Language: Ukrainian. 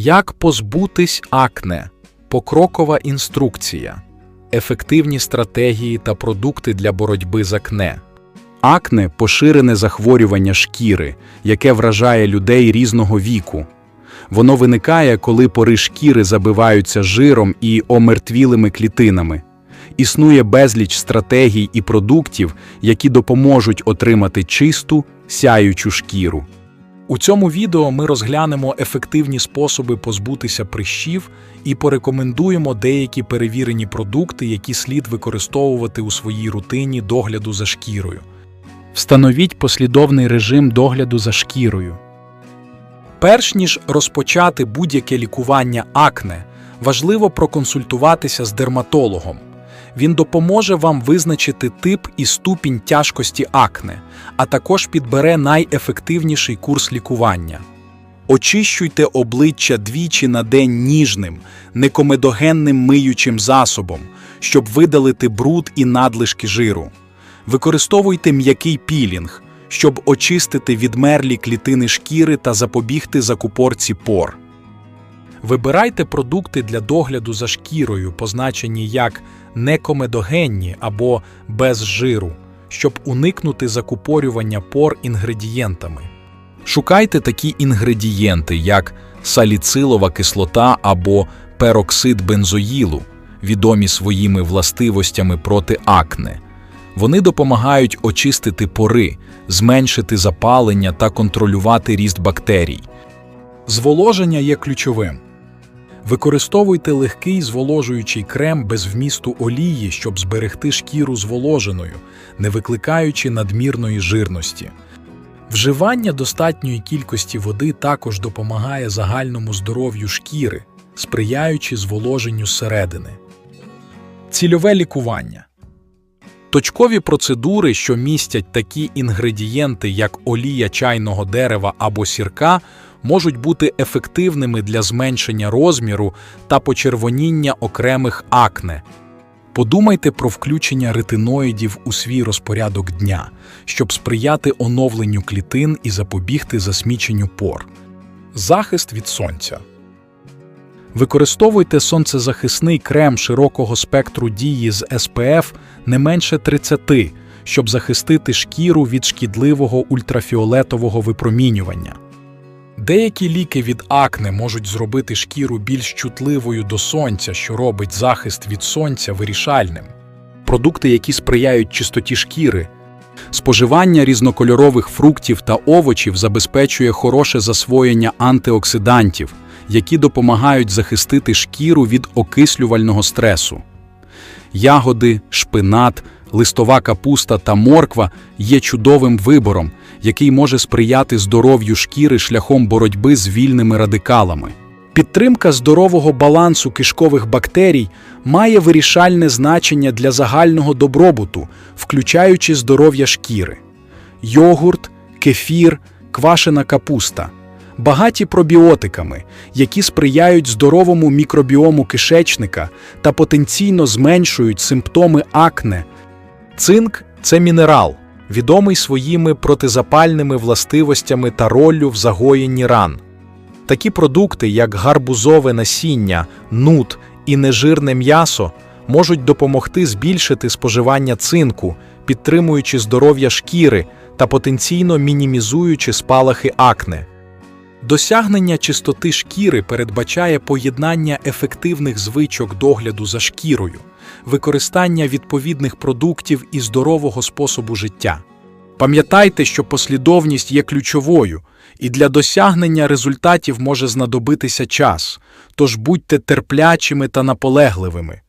Як позбутись акне? Покрокова інструкція. Ефективні стратегії та продукти для боротьби з акне. Акне поширене захворювання шкіри, яке вражає людей різного віку. Воно виникає, коли пори шкіри забиваються жиром і омертвілими клітинами. Існує безліч стратегій і продуктів, які допоможуть отримати чисту, сяючу шкіру. У цьому відео ми розглянемо ефективні способи позбутися прищів і порекомендуємо деякі перевірені продукти, які слід використовувати у своїй рутині догляду за шкірою. Встановіть послідовний режим догляду за шкірою. Перш ніж розпочати будь-яке лікування акне, важливо проконсультуватися з дерматологом. Він допоможе вам визначити тип і ступінь тяжкості акне, а також підбере найефективніший курс лікування. Очищуйте обличчя двічі на день ніжним, некомедогенним миючим засобом, щоб видалити бруд і надлишки жиру. Використовуйте м'який пілінг, щоб очистити відмерлі клітини шкіри та запобігти закупорці пор. Вибирайте продукти для догляду за шкірою, позначені як некомедогенні або без жиру, щоб уникнути закупорювання пор інгредієнтами. Шукайте такі інгредієнти, як саліцилова кислота або пероксид бензоїлу, відомі своїми властивостями проти акне. Вони допомагають очистити пори, зменшити запалення та контролювати ріст бактерій. Зволоження є ключовим. Використовуйте легкий зволожуючий крем без вмісту олії, щоб зберегти шкіру зволоженою, не викликаючи надмірної жирності. Вживання достатньої кількості води також допомагає загальному здоров'ю шкіри, сприяючи зволоженню зсередини. Цільове лікування. Точкові процедури, що містять такі інгредієнти, як олія чайного дерева або сірка, можуть бути ефективними для зменшення розміру та почервоніння окремих акне. Подумайте про включення ретиноїдів у свій розпорядок дня, щоб сприяти оновленню клітин і запобігти засміченню пор. Захист від сонця. Використовуйте сонцезахисний крем широкого спектру дії з SPF не менше 30, щоб захистити шкіру від шкідливого ультрафіолетового випромінювання. Деякі ліки від акне можуть зробити шкіру більш чутливою до сонця, що робить захист від сонця вирішальним. Продукти, які сприяють чистоті шкіри. Споживання різнокольорових фруктів та овочів забезпечує хороше засвоєння антиоксидантів, які допомагають захистити шкіру від окислювального стресу. Ягоди, шпинат, листова капуста та морква є чудовим вибором, який може сприяти здоров'ю шкіри шляхом боротьби з вільними радикалами. Підтримка здорового балансу кишкових бактерій має вирішальне значення для загального добробуту, включаючи здоров'я шкіри. Йогурт, кефір, квашена капуста багаті пробіотиками, які сприяють здоровому мікробіому кишечника та потенційно зменшують симптоми акне. Цинк це мінерал, відомий своїми протизапальними властивостями та роллю в загоєнні ран. Такі продукти, як гарбузове насіння, нут і нежирне м'ясо, можуть допомогти збільшити споживання цинку, підтримуючи здоров'я шкіри та потенційно мінімізуючи спалахи акне. Досягнення чистоти шкіри передбачає поєднання ефективних звичок догляду за шкірою, використання відповідних продуктів і здорового способу життя. Пам'ятайте, що послідовність є ключовою, і для досягнення результатів може знадобитися час, тож будьте терплячими та наполегливими.